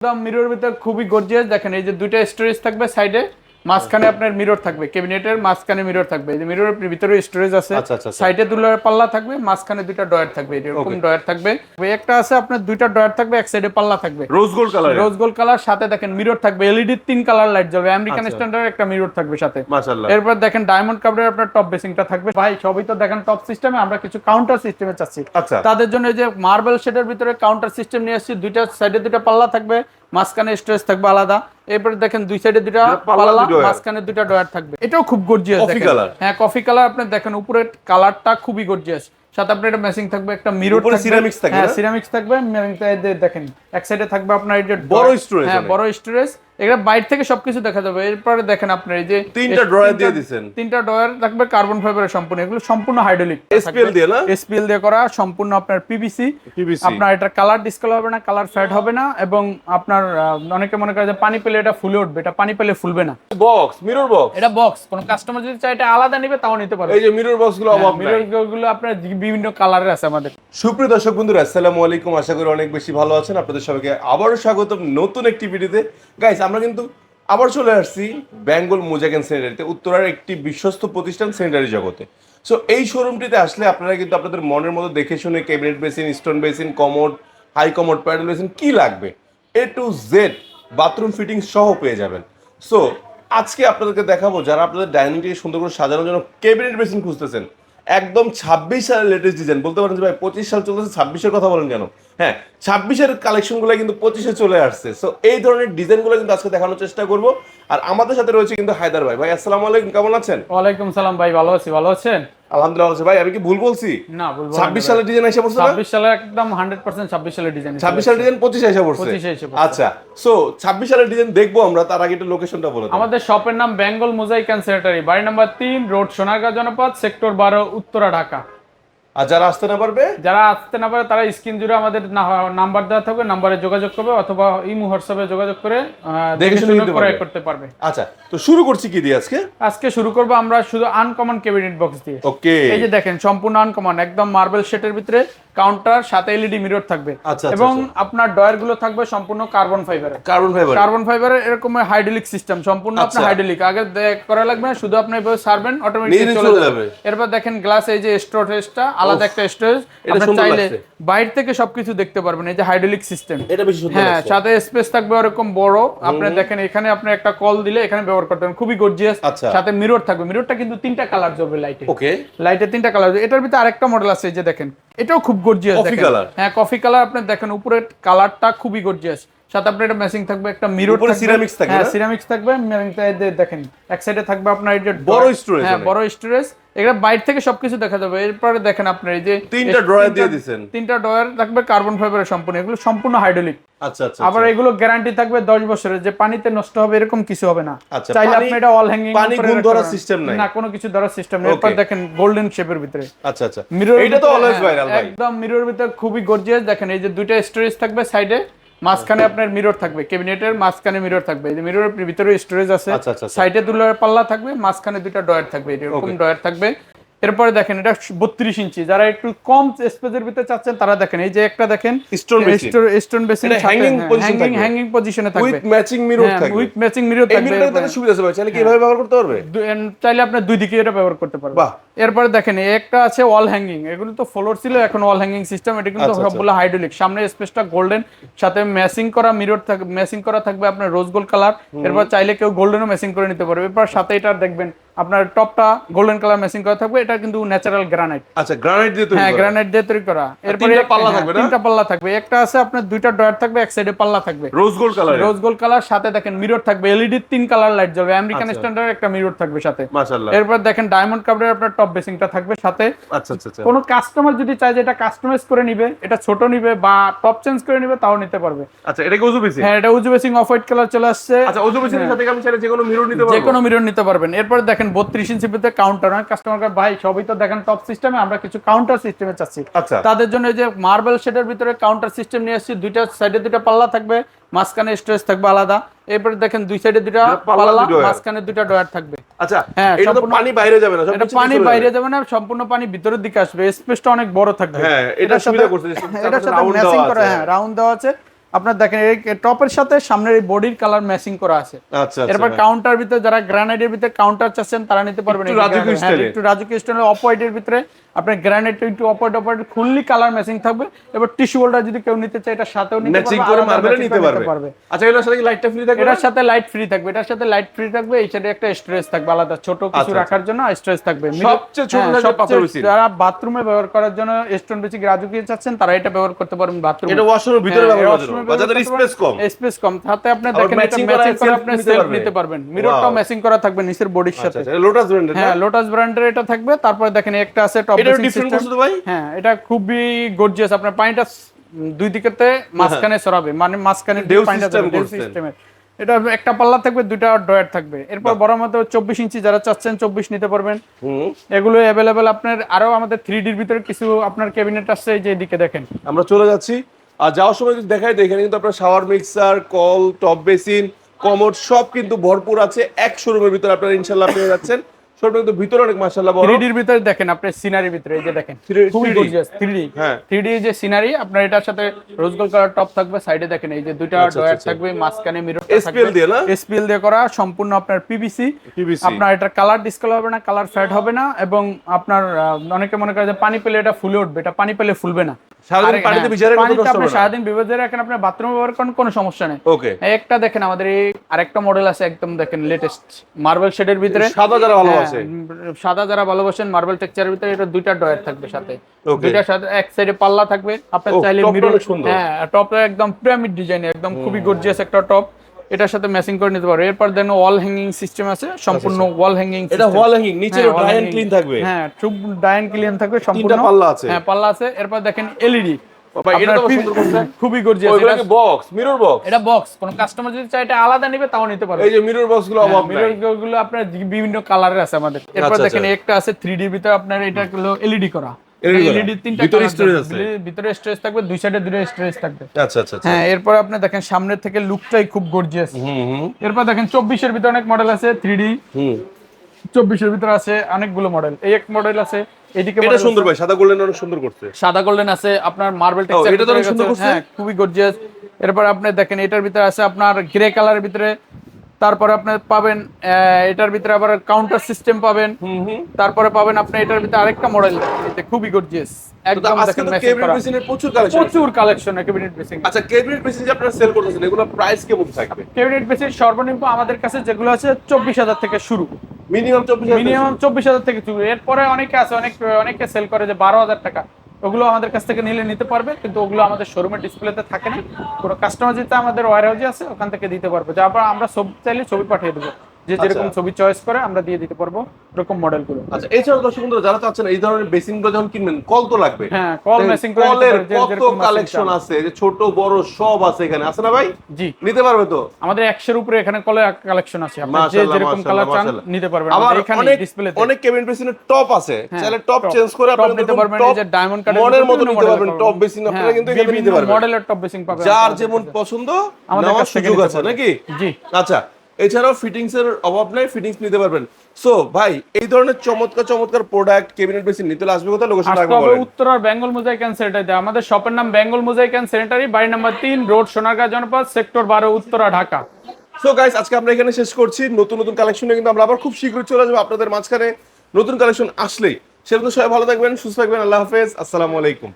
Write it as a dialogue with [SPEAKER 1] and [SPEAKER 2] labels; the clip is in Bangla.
[SPEAKER 1] মিরর ভিতর খুবই গর্জিয়াস দেখেন এই যে দুইটা স্টোরেজ থাকবে সাইডে মাঝখানে আপনার মিরর থাকবে ক্যাবিনেটের মাঝখানে মিরর থাকবে। এই মিররের ভিতরে স্টোরেজ আছে
[SPEAKER 2] আচ্ছা, আচ্ছা, আচ্ছা।
[SPEAKER 1] সাইডে দুটো পাল্লা থাকবে মাঝখানে দুইটা ডয়ার থাকবে এরকম ডয়ার থাকবে। ওই একটা আছে আপনার দুইটা ডয়ার থাকবে এক সাইডে পাল্লা থাকবে।
[SPEAKER 2] Rose gold colour
[SPEAKER 1] rose gold colour সাথে দেখেন মিরর থাকবে এলইডি তিন কালার লাইট জ্বলবে আমেরিকান স্ট্যান্ডার্ড একটা মিরর থাকবে সাথে। এরপর দেখেন ডায়মন্ড কাপড়ের আপনার টপ বেসিংটা থাকবে। ভাই সবই তো দেখেন টপ সিস্টেমে আমরা কিছু কাউন্টার সিস্টেমে চাচ্ছি।
[SPEAKER 2] আচ্ছা।
[SPEAKER 1] তাদের জন্য এই যে মার্বেল শেডের ভিতরে কাউন্টার সিস্টেম নিয়ে আসছি দুইটা সাইডে দুইটা পাল্লা থাকবে। মাঝখানে স্ট্রেস থাকবে আলাদা। এরপরে দেখেন দুই সাইডে দুটা
[SPEAKER 2] পাল্লা।
[SPEAKER 1] মাঝখানে দুটা ডয়ার থাকবে। এটাও খুব গর্জিয়াস হ্যাঁ কফি কালার আপনি দেখেন উপরে কালারটা খুবই গর্জিয়াস সাথে আপনার এটা ম্যাচিং থাকবে একটা মিরর
[SPEAKER 2] থাকবে। সিরামিক্স থাকবে
[SPEAKER 1] হ্যাঁ সিরামিক্স থাকবে মেরিং সাইডে দেখেন এক সাইডে থাকবে আপনার এটা
[SPEAKER 2] বড় স্টোরেজ
[SPEAKER 1] হ্যাঁ বড় স্টোরেজ এটা বাইরে থেকে সবকিছু দেখা যাবে। এরপরে দেখেন আপনার এই যে
[SPEAKER 2] তিনটা
[SPEAKER 1] তিনটা-
[SPEAKER 2] দিয়ে দিছেন।
[SPEAKER 1] তিনটা ড্রয়ার থাকবে কার্বন ফাইবারের সম্পূর্ণ। এগুলো সম্পূর্ণ হাইড্রোলিক
[SPEAKER 2] SPL দিয়ে না?
[SPEAKER 1] এসপিএল দিয়ে করা সম্পূর্ণ আপনার পিভিসি আপনার এটা কালার ডিসকালার হবে না কালার ফ্যাড হবে না এবং আপনার অনেকে মনে করে যে পানি পেলে এটা ফুলে উঠবে এটা পানি পেলে ফুলবে না।
[SPEAKER 2] বক্স মিরর বক্স
[SPEAKER 1] এটা বক্স কোন কাস্টমার যদি চায় এটা আলাদা নেবে তাও নিতে পারবে।
[SPEAKER 2] এই যে মিরর বক্সগুলো অভাব নাই।
[SPEAKER 1] মিররগুলো আপনার বিভিন্ন কালারের আছে আমাদের।
[SPEAKER 2] সুপ্রিয় দর্শক বন্ধুরা আসসালামু আলাইকুম। আশা করি অনেক বেশি ভালো আছেন। আপনাদের সবাইকে আবারও স্বাগতম নতুন একটি ভিডিওতে। গাইস আমরা কিন্তু আবার চলে আসছি বেঙ্গল মোজাকেন সেন্টারিতে, উত্তরার একটি বিশ্বস্ত প্রতিষ্ঠান সেন্টারি জগতে। সো এই শোরুমটিতে আসলে আপনারা কিন্তু আপনাদের মনের মতো দেখে শুনে cabinet basin stone basin commode high commode pedal basin কি লাগবে? A to Z bathroom fitting সহ পেয়ে যাবেন। সো আজকে আপনাদেরকে দেখাবো যারা আপনাদের ডাইনিং টেবিল সুন্দর করে সাজানোর জন্য ক্যাবিনেট বেসিন খুঁজতেছেন। একদম ছাব্বিশ সালের লেটেস্ট ডিজাইন বলতে পারেন যে ভাই, পঁচিশ সাল চলতেছে, ছাব্বিশের কথা বলেন কেন? হ্যাঁ ছাব্বিশের কালেকশনগুলো কিন্তু পঁচিশে চলে আসছে। সো এই ধরনের ডিজাইনগুলো কিন্তু আজকে দেখানোর চেষ্টা করব। আর আমাদের সাথে রয়েছে কিন্তু হায়দার ভাই। ভাই আসসালামু আলাইকুম কেমন আছেন?
[SPEAKER 1] ওয়ালাইকুম সালাম ভাই ভালো আছি ভালো আছেন?
[SPEAKER 2] আলহামদুলিল্লাহ ভাই আমি কি ভুল বলছি?
[SPEAKER 1] না বলব
[SPEAKER 2] ছাব্বিশ সালের ডিজাইন এসে পড়ছে না?
[SPEAKER 1] ছাব্বিশ সালে একদম হান্ড্রেড পার্সেন্ট ছাব্বিশ সালের ডিজাইন
[SPEAKER 2] ছাব্বিশ সালের ডিজাইন পঁচিশে এসে পড়ছে?
[SPEAKER 1] 25 এ এসে পড়ছে।
[SPEAKER 2] আচ্ছা সো ছাব্বিশ সালের ডিজাইন দেখব আমরা তার আগে একটু লোকেশনটা বলে দাও।
[SPEAKER 1] আমাদের শপের নাম বেঙ্গল মোজাইক অ্যান্ড সেক্রেটারি বাড়ি নাম্বার তিন রোড সোনারগাঁ জনপদ সেক্টর বারো উত্তরা ঢাকা।
[SPEAKER 2] আর যারা আসতে না পারবে?
[SPEAKER 1] যারা আসতে না পারে তারা স্ক্রিন জুড়ে আমাদের নাম্বার দেওয়া থাকবে নাম্বারে যোগাযোগ করবে অথবা ইমো হোয়াটসঅ্যাপে যোগাযোগ করে দেখে
[SPEAKER 2] শুনে।
[SPEAKER 1] করতে পারবে।
[SPEAKER 2] আচ্ছা তো শুরু করছি কি দিয়ে আজকে?
[SPEAKER 1] আজকে শুরু করব আমরা শুধু আনকমন ক্যাবিনেট বক্স দিয়ে।
[SPEAKER 2] ওকে
[SPEAKER 1] এই যে দেখেন সম্পূর্ণ আনকমন একদম মার্বেল শেটের ভিতরে কাউন্টার সাথে এলইডি মিরর থাকবে।
[SPEAKER 2] আচ্ছা, আচ্ছা,
[SPEAKER 1] এবং আপনার ডয়ারগুলো থাকবে সম্পূর্ণ কার্বন ফাইবারের
[SPEAKER 2] কার্বন ফাইবার
[SPEAKER 1] কার্বন ফাইবারের এরকম হাইড্রোলিক সিস্টেম সম্পূর্ণ আপনার
[SPEAKER 2] আচ্ছা।
[SPEAKER 1] হাইড্রোলিক আগে করা লাগবে না শুধু আপনি এভাবে সারবেন অটোমেটিক চলে যাবে। এরপর দেখেন গ্লাস এই যে স্টোরেজটা আলাদা একটা স্টোরেজ।
[SPEAKER 2] এটা
[SPEAKER 1] চাইলে বাইরে থেকে সবকিছু দেখতে পারবেন। এই যে হাইড্রোলিক সিস্টেম
[SPEAKER 2] এটা বেশি সুন্দর
[SPEAKER 1] হ্যাঁ সাথে স্পেস থাকবে ওরকম বড়। আপনি দেখেন এখানে আপনি একটা কল দিলে এখানে ব্যবহার করতে খুবই গর্জিয়াস
[SPEAKER 2] আচ্ছা।
[SPEAKER 1] সাথে মিরর থাকবে। মিররটা কিন্তু তিনটা কালার জ্বলবে লাইটে
[SPEAKER 2] ওকে
[SPEAKER 1] লাইটের তিনটা কালার এটার ভিতরে আরেকটা মডেল আছে এই যে দেখেন। এটাও খুব গর্জিয়াস দেখেন। হ্যাঁ কফি কালার আপনি দেখেন উপরের কালারটা খুবই গর্জিয়াস সাথে আপনার এটা ম্যাচিং থাকবে একটা মিরর
[SPEAKER 2] উপরে ceramics থাকবে
[SPEAKER 1] হ্যাঁ সিরামিক্স থাকবে। দেখেন এক সাইডে থাকবে আপনার এই যে
[SPEAKER 2] বড় storage
[SPEAKER 1] হ্যাঁ বড় স্টোরেজ এটা বাইরে থেকে সবকিছু দেখা যাবে। এরপরে দেখেন আপনার এই যে
[SPEAKER 2] তিনটা
[SPEAKER 1] তিনটা-
[SPEAKER 2] দিয়ে।
[SPEAKER 1] তিনটা ড্রয়ার থাকবে কার্বন ফাইবারের সম্পূর্ণ। এগুলো সম্পূর্ণ হাইড্রোলিক
[SPEAKER 2] আচ্ছা আচ্ছা
[SPEAKER 1] আবার এগুলো গ্যারান্টি থাকবে 10 বছরের। যে পানিতে নষ্ট হবে এরকম কিছু হবে না।
[SPEAKER 2] আচ্ছা,
[SPEAKER 1] চাইলে আপনি এটা অল হ্যাঙ্গিং
[SPEAKER 2] পানি গুণ ধরার system নাই?
[SPEAKER 1] না কোনো কিছু ধরার সিস্টেম নেই। এরপর দেখেন গোল্ডেন শেপের ভিতরে।
[SPEAKER 2] আচ্ছা আচ্ছা।
[SPEAKER 1] মিরর
[SPEAKER 2] এটা তো অলওয়েজ ভাইরাল ভাই।
[SPEAKER 1] একদম মিরর ভিতর খুবই গর্জিয়াস দেখেন এই যে দুইটা স্টোরেজ থাকবে সাইডে মাঝখানে আপনার মিরর থাকবে ক্যাবিনেটের মাঝখানে মিরর থাকবে। এই মিররের ভিতরে স্টোরেজ আছে
[SPEAKER 2] আচ্ছা, আচ্ছা, আচ্ছা।
[SPEAKER 1] সাইডে দুলার পাল্লা থাকবে মাঝখানে দুইটা ডয়ার থাকবে। এরকম ডয়ার থাকবে। এরপরে দেখেন এটা বত্রিশ ইঞ্চি। যারা একটু কম স্পেসের ভিতরে চাচ্ছেন তারা দেখেন এই যে একটা দেখেন স্টোন বেসিন
[SPEAKER 2] position থাকবে।
[SPEAKER 1] হ্যাঙ্গিং পজিশনে থাকবে।
[SPEAKER 2] উইথ ম্যাচিং মিরর থাকবে।
[SPEAKER 1] উইথ ম্যাচিং মিরর থাকবে
[SPEAKER 2] মিররটা তো সুবিধা আছে চাইলে ব্যবহার করতে পারবে?
[SPEAKER 1] চাইলে আপনার দুই দিকে এটা ব্যবহার করতে পারবেন।
[SPEAKER 2] বাহ।
[SPEAKER 1] এরপরে দেখেন এই একটা আছে ওয়াল হ্যাঙ্গিং এগুলো তো ফ্লোর ছিল এখন ওয়াল হ্যাঙ্গিং সিস্টেম এটা কিন্তু
[SPEAKER 2] আচ্ছা,
[SPEAKER 1] সবগুলো হাইড্রোলিক সামনে স্পেসটা গোল্ডেন সাথে ম্যাচিং করা মিরর থাকবে ম্যাচিং করা থাকবে আপনার রোজ গোল্ড কালার এরপর চাইলে কেউ গোল্ডেনও ম্যাচিং করে নিতে পারবে। এরপর সাথে এটা দেখবেন আপনার টপটা গোল্ডেন কালার ম্যাচিং করা থাকবে এটা কিন্তু ন্যাচারাল গ্রানাইট
[SPEAKER 2] আচ্ছা গ্রানাইট দিয়ে তৈরি
[SPEAKER 1] হ্যাঁ গ্রানাইট দিয়ে তৈরি করা। এরপরে
[SPEAKER 2] তিনটা পাল্লা
[SPEAKER 1] হ্যাঁ,
[SPEAKER 2] থাকবে না?
[SPEAKER 1] তিনটা পাল্লা থাকবে। একটা আছে আপনার দুইটা ডয়ার থাকবে এক সাইডে পাল্লা থাকবে।
[SPEAKER 2] Rose gold colour
[SPEAKER 1] rose gold colour সাথে দেখেন মিরর থাকবে এলইডি তিন কালার লাইট জ্বলবে। আমেরিকান
[SPEAKER 2] আচ্ছা।
[SPEAKER 1] স্ট্যান্ডার্ড একটা মিরর থাকবে সাথে।
[SPEAKER 2] মাশাআল্লাহ।
[SPEAKER 1] এরপর দেখেন ডায়মন্ড কাপড়ের আপনার টপ বেসিংটা থাকবে সাথে।
[SPEAKER 2] আচ্ছা আচ্ছা আচ্ছা।
[SPEAKER 1] কোনো কাস্টমার যদি চায় যে এটা কাস্টমাইজ করে নিবে এটা ছোট নিবে বা টপ চেঞ্জ করে নিবে তাও নিতে পারবে।
[SPEAKER 2] আচ্ছা এটা কি ওজু বেসিন
[SPEAKER 1] হ্যাঁ এটা উজু বেসিং অফ হোয়াইট কালার চলে আসছে।
[SPEAKER 2] আচ্ছা ওজু বেসিনের সাথে কি আমি চাইলে যে কোনো মিরর নিতে পারব যে
[SPEAKER 1] কোনো মিরর নিতে পারবেন। এরপর দেখেন বত্রিশ ইঞ্চি ভিতরে কাউন্টার হয়। কাস্টমার ভাই সবই তো দেখেন টপ সিস্টেমে আমরা কিছু কাউন্টার সিস্টেমে চাচ্ছি।
[SPEAKER 2] আচ্ছা।
[SPEAKER 1] তাদের জন্য যে মার্বেল শেডের ভিতরে কাউন্টার সিস্টেম নিয়ে আসছি দুইটা সাইডে দুইটা পাল্লা থাকবে মাঝখানে স্টোরেজ থাকবে আলাদা। এরপরে দেখেন দুই সাইডে দুইটা
[SPEAKER 2] পাল্লা।
[SPEAKER 1] মাঝখানে দুইটা ডয়ার থাকবে।
[SPEAKER 2] আচ্ছা
[SPEAKER 1] হ্যাঁ,
[SPEAKER 2] এটা তো পানি বাইরে যাবে না
[SPEAKER 1] এটা পানি বাইরে
[SPEAKER 2] যাবে।
[SPEAKER 1] না সম্পূর্ণ পানি ভিতরের দিকে আসবে। স্পেসটা অনেক বড় থাকবে।
[SPEAKER 2] হ্যাঁ, এটা সুবিধা করছে যে
[SPEAKER 1] এটার সাথে ম্যাচিং করা হ্যাঁ রাউন্ড দেওয়া আছে। আপনার দেখেন এই টপের সাথে সামনের এই বডির কালার ম্যাচিং করা আছে।
[SPEAKER 2] আচ্ছা
[SPEAKER 1] এরপর
[SPEAKER 2] আচ্ছা
[SPEAKER 1] কাউন্টার ভিতরে যারা গ্রানাইটের ভিতরে কাউন্টার চাচ্ছেন তারা নিতে পারবেন
[SPEAKER 2] একটু রাজকীয়
[SPEAKER 1] হ্যাঁ, একটু রাজকীয় স্টাইলে অফ হোয়াইটের ভিতরে আপনার গ্রানাইট একটু off white fully colour matching থাকবে। এবার টিস্যু হোল্ডার যদি কেউ নিতে চায় এটার সাথেও নিতে
[SPEAKER 2] ম্যাচিং
[SPEAKER 1] পারবে
[SPEAKER 2] করে মার্বেলে নিতে পারবে। আচ্ছা এগুলোর সাথে কি লাইটটা ফ্রি থাকবে?
[SPEAKER 1] এটার সাথে লাইট ফ্রি থাকবে এটার সাথে লাইট ফ্রি থাকবে এই সাইডে একটা স্টোরেজ থাকবে আলাদা ছোট কিছু
[SPEAKER 2] আচ্ছা,
[SPEAKER 1] রাখার জন্য স্টোরেজ থাকবে।
[SPEAKER 2] সবচেয়ে ছোট
[SPEAKER 1] হ্যাঁ, সবচেয়ে- যারা বাথরুমে ব্যবহার করার জন্য স্টোন বেসিক রাজুকিয়ে চাচ্ছেন তারা এটা ব্যবহার করতে পারবেন বাথরুমে
[SPEAKER 2] এটা ওয়াশরুমের ভিতরে ব্যবহার করার জন্য বা যাদের স্পেস কম।
[SPEAKER 1] স্পেস কম। তাতে আপনি দেখেন এটা ম্যাচিং করে আপনি সেলফ নিতে পারবেন। মিররটাও. ম্যাচিং করা থাকবে নিচের বডির
[SPEAKER 2] আচ্ছা
[SPEAKER 1] সাথে।
[SPEAKER 2] আচ্ছা লোটাস ব্র্যান্ডের
[SPEAKER 1] হ্যাঁ লোটাস ব্র্যান্ডের এটা থাকবে তারপরে দেখেন একটা আছে টপ
[SPEAKER 2] এটা ডিফারেন্ট করছে ভাই?
[SPEAKER 1] হ্যাঁ এটা খুবই গর্জিয়াস আপনার পানিটা দুই দিকেতে মাঝখানে সরাবে মানে মাঝখানে। সিস্টেমের এটা একটা পাল্লা থাকবে দুইটা ডয়ার থাকবে। এরপর বড় মতো চব্বিশ ইঞ্চি যারা চাচ্ছেন চব্বিশ নিতে পারবেন। এগুলো অ্যাভেলেবেল আপনার আরও আমাদের থ্রি ডির ভিতরে কিছু আপনার ক্যাবিনেট আছে যে এদিকে দেখেন।
[SPEAKER 2] আমরা চলে যাচ্ছি। আর যাওয়ার সময় যদি দেখাই এখানে কিন্তু আপনার শাওয়ার মিক্সার কল টপ বেসিন কমোড সব কিন্তু ভরপুর আছে। এক শোরুমের ভিতরে আপনারা ইনশাল্লাহ পেয়ে যাচ্ছেন। শোরুম কিন্তু ভিতরে অনেক মাশাআল্লাহ বড়।
[SPEAKER 1] থ্রি ডির ভিতরে দেখেন সিনারির ভিতরে এই যে দেখেন
[SPEAKER 2] 3D
[SPEAKER 1] খুবই গর্জিয়াস থ্রি
[SPEAKER 2] হ্যাঁ।
[SPEAKER 1] থ্রি ডি যে সিনারি আপনার এটার সাথে রোজ গোল্ড কালার টপ থাকবে সাইডে দেখেন এই যে দুইটা
[SPEAKER 2] আচ্ছা,
[SPEAKER 1] ডয়ার
[SPEAKER 2] আচ্ছা।
[SPEAKER 1] থাকবে মাঝখানে মিরর
[SPEAKER 2] SPL দিয়ে না?
[SPEAKER 1] এসপিএল দিয়ে করা সম্পূর্ণ আপনার পিভিসি আপনার এটা কালার ডিসকালার হবে না কালার ফ্যাড হবে না এবং আপনার অনেকে মনে করে যে পানি পেলে এটা ফুলে উঠবে এটা পানি পেলে ফুলবে না।
[SPEAKER 2] সারাদিন পানিতে ভিজে রাখলে
[SPEAKER 1] পানিতে আপনি সারাদিন বিভেজে রাখেন আপনার বাথরুমে ব্যবহার করেন কোনো সমস্যা নেই।
[SPEAKER 2] ওকে
[SPEAKER 1] একটা দেখেন আমাদের এই আরেকটা মডেল আছে একদম দেখেন লেটেস্ট মার্বেল শেডের ভিতরে।
[SPEAKER 2] সাদা যারা ভালোবাসে
[SPEAKER 1] হ্যাঁ, সাদা যারা ভালোবাসেন মার্বেল টেক্সচারের ভিতরে এটা দুইটা ডয়ার থাকবে সাথে। দুইটা সাথে এক সাইডে পাল্লা থাকবে। আপনার
[SPEAKER 2] Oh,
[SPEAKER 1] চাইলে মিরর হ্যাঁ টপটা একদম পিরামিড ডিজাইন একদম খুবই গর্জিয়াস একটা টপ এটার সাথে ম্যাচিং করে নিতে পারো। এরপর দেন ওয়াল হ্যাঙ্গিং সিস্টেম আছে সম্পূর্ণ ওয়াল হ্যাঙ্গিং
[SPEAKER 2] এটা ওয়াল হ্যাঙ্গিং নিচে ড্রাই এন্ড ক্লিন থাকবে।
[SPEAKER 1] হ্যাঁ খুব ডায়ান ক্লিন থাকবে সম্পূর্ণ।
[SPEAKER 2] পাল্লা আছে।
[SPEAKER 1] হ্যাঁ পাল্লা আছে। এরপর দেখেন এলইডি
[SPEAKER 2] এটা সুন্দর করছে।
[SPEAKER 1] খুবই গর্জিয়াস
[SPEAKER 2] কি বক্স মিরর বক্স
[SPEAKER 1] এটা বক্স কোন কাস্টমার যদি চায় এটা আলাদা নেবে তাও নিতে পারবে।
[SPEAKER 2] এই যে মিরর বক্সগুলো অভাব নাই।
[SPEAKER 1] মিররগুলো আপনার বিভিন্ন কালারের আছে আমাদের। এরপর
[SPEAKER 2] আচ্ছা,
[SPEAKER 1] দেখেন
[SPEAKER 2] আচ্ছা।
[SPEAKER 1] একটা আছে 3D এর ভিতরে আপনার এটা হলো এলইডি করা।
[SPEAKER 2] ভিতরে
[SPEAKER 1] থাকবে। দুই সাইডে দুটো থাকবে।
[SPEAKER 2] আচ্ছা আচ্ছা আচ্ছা।
[SPEAKER 1] হ্যাঁ এরপর আপনি দেখেন সামনের থেকে লুকটাই খুব গর্জিয়াস
[SPEAKER 2] হুম হুম।
[SPEAKER 1] এরপর দেখেন 24 ভিতরে অনেক মডেল আছে 3D
[SPEAKER 2] হুম।
[SPEAKER 1] 24 এর ভিতরে আছে অনেকগুলো মডেল এই এক মডেল আছে এদিকে
[SPEAKER 2] এটা সুন্দর ভাই সাদা গোল্ডেন অনেক সুন্দর করছে।
[SPEAKER 1] সাদা গোল্ডেন আছে আপনার মার্বেল টেক্সচার
[SPEAKER 2] এটা তো অনেক সুন্দর করছে।
[SPEAKER 1] হ্যাঁ খুবই গর্জিয়াস এরপর আপনি দেখেন এটার ভিতরে আছে আপনার গ্রে কালারের ভিতরে। তারপরে আপনি পাবেন এটার ভিতরে আবার কাউন্টার সিস্টেম পাবেন। তারপরে পাবেন আপনি এটার ভিতরে আরেকটা মডেল এটা খুবই গর্জিয়াস একদম দেখেন
[SPEAKER 2] কেবিনেট প্রচুর কালেকশন
[SPEAKER 1] প্রচুর কালেকশন ক্যাবিনেট বেসিং
[SPEAKER 2] আচ্ছা কেবিনেট মেশিন যে আপনারা সেল করতেছেন এগুলো প্রাইস কেমন থাকবে?
[SPEAKER 1] ক্যাবিনেট বেসিং সর্বনিম্ন আমাদের কাছে যেগুলো আছে চব্বিশ হাজার থেকে শুরু।
[SPEAKER 2] মিনিমাম চব্বিশ
[SPEAKER 1] মিনিমাম চব্বিশ হাজার থেকে শুরু। এরপরে অনেকে আছে অনেক অনেকে সেল করে যে বারো হাজার টাকা। ওগুলো আমাদের কাছ থেকে নিলে নিতে পারবে, কিন্তু ওগুলো আমাদের শোরুমের ডিসপ্লেতে থাকে না। কোনো কাস্টমার যেটা আমাদের ওয়ার হাউজে আছে, ওখান থেকে দিতে পারবে। যা আমরা সব চাইলে ছবি পাঠিয়ে দেবো। যে যেরকম
[SPEAKER 2] আচ্ছা।
[SPEAKER 1] ছবি চয়েস করে আমরা দিয়ে দিতে পারব এরকম মডেলগুলো।
[SPEAKER 2] আচ্ছা এছাড়াও দর্শক বন্ধুরা যারা চাচ্ছেন এই ধরনের বেসিনগুলো যখন কিনবেন কল তো লাগবে।
[SPEAKER 1] হ্যাঁ কল মেসিং
[SPEAKER 2] কলের কত কালেকশন আছে যে ছোট বড় সব আছে এখানে। আছে না ভাই?
[SPEAKER 1] জি।
[SPEAKER 2] নিতে পারবে তো?
[SPEAKER 1] আমাদের একশোর উপরে এখানে কলের কালেকশন আছে। আপনি যে যেরকম কালার চান নিতে পারবেন। আমাদের এখানে
[SPEAKER 2] অনেক
[SPEAKER 1] ডিসপ্লেতে
[SPEAKER 2] অনেক কেবিন বেসিনের টপ আছে। চাইলে টপ চেঞ্জ করে
[SPEAKER 1] Top
[SPEAKER 2] আপনারা
[SPEAKER 1] নিতে পারবেন, এই যে cutting
[SPEAKER 2] মনের
[SPEAKER 1] বিভিন্ন
[SPEAKER 2] মতো নিতে পারবেন টপ বেসিন আপনারা
[SPEAKER 1] হ্যাঁ,
[SPEAKER 2] কিন্তু এখানে নিতে পারবেন।
[SPEAKER 1] মডেলের টপ বেসিং পাবেন।
[SPEAKER 2] যার যেমন পছন্দ
[SPEAKER 1] আমাদের কাছ
[SPEAKER 2] সুযোগ আছে নাকি?
[SPEAKER 1] জি।
[SPEAKER 2] আচ্ছা এছাড়াও ফিটিংস এর অভাব নাই ফিটিংস নিতে পারবেন। সো ভাই এই ধরনের চমৎকার চমৎকার প্রোডাক্ট কেবিনেট বেসিন নিতে হলে আসবে কোথায়? লোকেশন বলেন।
[SPEAKER 1] উত্তরার বেঙ্গল মোজাইক অ্যান্ড স্যানিটারি আমাদের শপের নাম বেঙ্গল মোজাইক অ্যান্ড স্যানিটারি বাড়ি নাম্বার তিন রোড সোনারগাঁ জনপদ সেক্টর বারো উত্তরা ঢাকা।
[SPEAKER 2] সো গাইস আজকে আমরা এখানে শেষ করছি। নতুন নতুন কালেকশনে কিন্তু আমরা আবার খুব শীঘ্রই চলে যাব আপনাদের মাঝখানে নতুন কালেকশন আসলেই। সেরকম সবাই ভালো থাকবেন সুস্থ থাকবেন। আল্লাহ হাফেজ। আসসালামু আলাইকুম।